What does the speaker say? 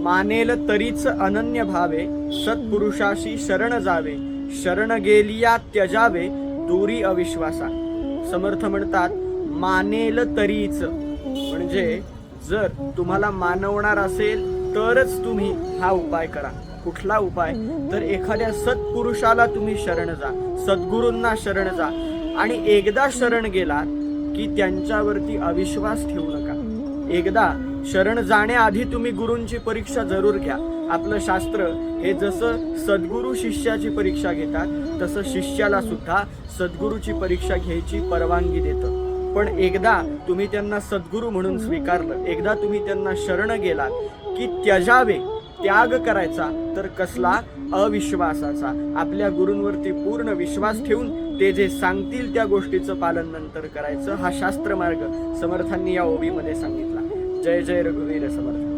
मानेल तरीच अनन्य भावे सत्पुरुषाशी शरण जावे शरण गेलिया त्यजावे दूरी अविश्वासा. समर्थ म्हणतात मानेल तरीच. म्हणजे जर तुम्हाला मानवणार असेल तरच तुम्ही हा उपाय करा. कुठला उपाय? तर एखाद्या सत्पुरुषाला तुम्ही शरण जा सद्गुरूंना शरण जा. आणि एकदा शरण गेलात की त्यांच्यावरती अविश्वास ठेवू नका. एकदा शरण जाण्याआधी तुम्ही गुरूंची परीक्षा जरूर घ्या. आपलं शास्त्र हे जसं सद्गुरू शिष्याची परीक्षा घेतात तसं शिष्याला सुद्धा सद्गुरूची परीक्षा घ्यायची परवानगी देतं. पण एकदा तुम्ही त्यांना सद्गुरू म्हणून स्वीकारलं एकदा तुम्ही त्यांना शरण गेलात की त्यजावे त्याग करायचा तर कसला? अविश्वासाचा. आपल्या गुरूंवरती पूर्ण विश्वास ठेवून ते जे सांगतील त्या गोष्टीचं पालन नंतर करायचं. हा शास्त्रमार्ग समर्थांनी या ओबीमध्ये सांगितला. जय जय रघुवीर समर्थ